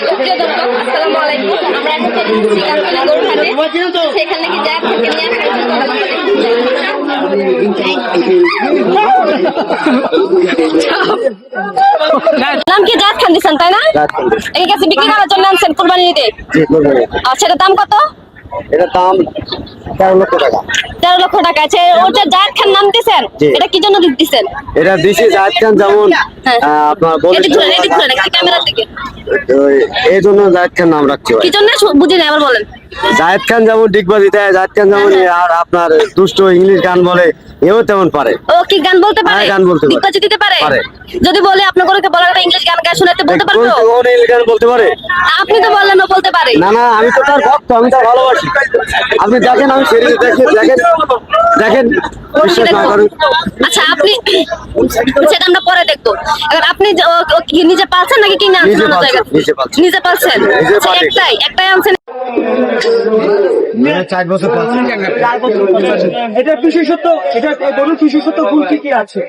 সুপ্রিয় দর্শক আসসালামু আলাইকুম। আমরা এখন চলে এসেছি কারখানা গরুহাটে সেখানে কি যা থেকে নিয়ে নাম কি? জাত খান দিছেন তাই না? এই কাছে বিক্রি করার জন্য আনছেন কুরবানি দিতে জি, আর সেটার দাম কত? এটার দাম তেরো লক্ষ টাকা। তেরো লক্ষ টাকা। আছে ওটা জাত খান নাম দিছেন এটা কি জন্য দিচ্ছেন এটা দিছি জাহাজ খান যেমন হ্যাঁ। আপনার বলে এদিক ঘুরেন এদিক ঘুরেন একটু এই জন্য জাহিদ খান নাম রাখছি কি জন্য? বুঝি না আবার বলেন। জাহিদ খান যেমন ডিগবাজি দেয় জাহিদ খান যেমন হ্যাঁ, আর আপনার দুষ্ট ইংলিশ গান বলে এও তেমন পারে। ও কি গান বলতে পারে? হ্যাঁ, গান বলতে পারে। দিগ্বাজি দিতে পারে? পারে। যদি বলে আপনার করে বলার একটা ইংলিশ গান গায়ে শোনাতে বলতে পারব? কোন- কোন ইংলিশ গান বলতে পারে। আপনি তো বললেন ও বলতে পারে। না না আমি তো তার ভক্ত আমি তার ভালোবাসি। আপনি দেখেন আমি সেরিজ দেখেন দেখেন দেখেন বিশ্বাস না করেন। আচ্ছা আপনি সেটা আমরা পরে দেখব। এবার আপনি ও- ও নিজে পালছেন নাকি কিনে আনছেন নিজে পালছেন? নিজে আচ্ছা, পালি। একটাই একটাই আনছেন চার বছর পালছি এটা বিশেষত্ব এটা গরুর বিশেষত্ব গুণ কি কি আছে?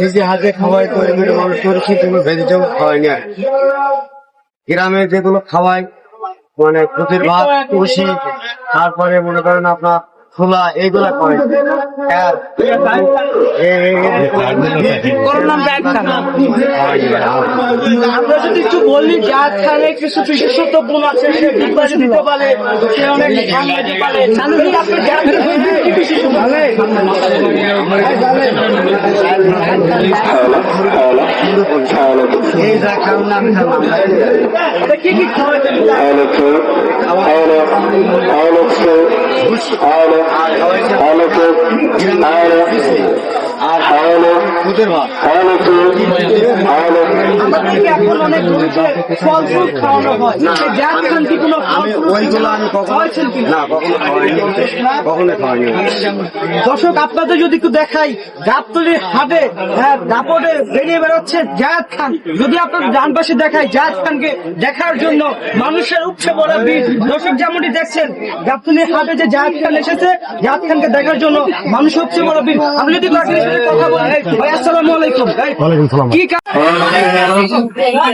নিজে হাতে খাওয়াই করে মেরে মানুষ করেছি কোনো ভেজিটেবল খাওয়াইনি আর গ্রামে যেগুলো খাওয়াই মানে প্রতির ভাত তুলসী তারপরে মনে করেন আপনার ছোলা এইগুলা করে। আমরা যদি একটু বলি কিছু আছে সে দিতে পারে সে অনেক পারে। খানের কি কি কি খাওয়াইতে আর দুধের ভাত আমাদেরকে এখন অনেক গরুকে ফল ফুল খাওয়ানো হয়। সে খান কি কোনো আমি ওইগুলো আমি কখনো না কখনো খাওয়াইনি। কখনো খাওয়াইনি। দর্শক আপনাদের যদি একটু দেখাই গাবতলির হাটে হ্যাঁ দাপটে বেরিয়ে বেরোচ্ছে জায়দ খান। যদি আপনার ডান পাশে দেখায় জায়দ খানকে দেখার জন্য মানুষের পড়া ভিড়। দর্শক যেমনটি দেখছেন গাবতলির হাটে যে জায়দ খান এসেছে। জায়দ খানকে দেখার জন্য মানুষ উপচে পড়া ভিড়। আমি যদি কথা বলি ভাই আসসালামু আলাইকুম। কি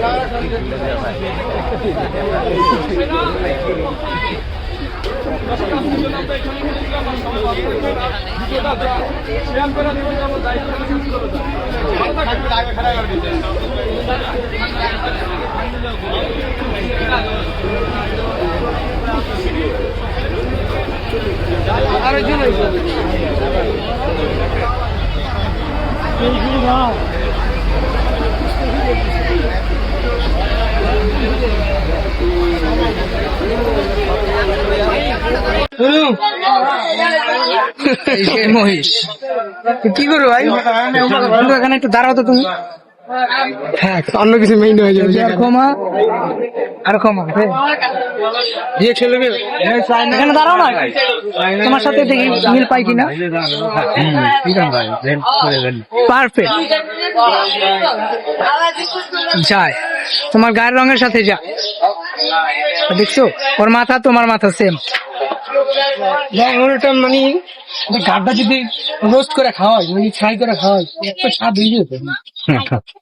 কা- মহিষ। কি করো ভাই? এখানে একটু দাঁড়াও তো তুমি। হ্যাঁ অন্য কিছু মেইন হয়ে যাবে আর ক্ষমা। আর ক্ষমা ছেলে এখানে দাঁড়াও না। তোমার সাথে দেখি মিল পাই কিনা। পারফেক্ট। যায় তোমার গায়ের রঙের সাথে যা। দেখছ? ওর মাথা তোমার মাথা সেম মানে গাড্ডা যদি রোস্ট করে খাওয়াই মানে ফ্রাই করে খাওয়াই একটু স্বাদ হয়ে যেত।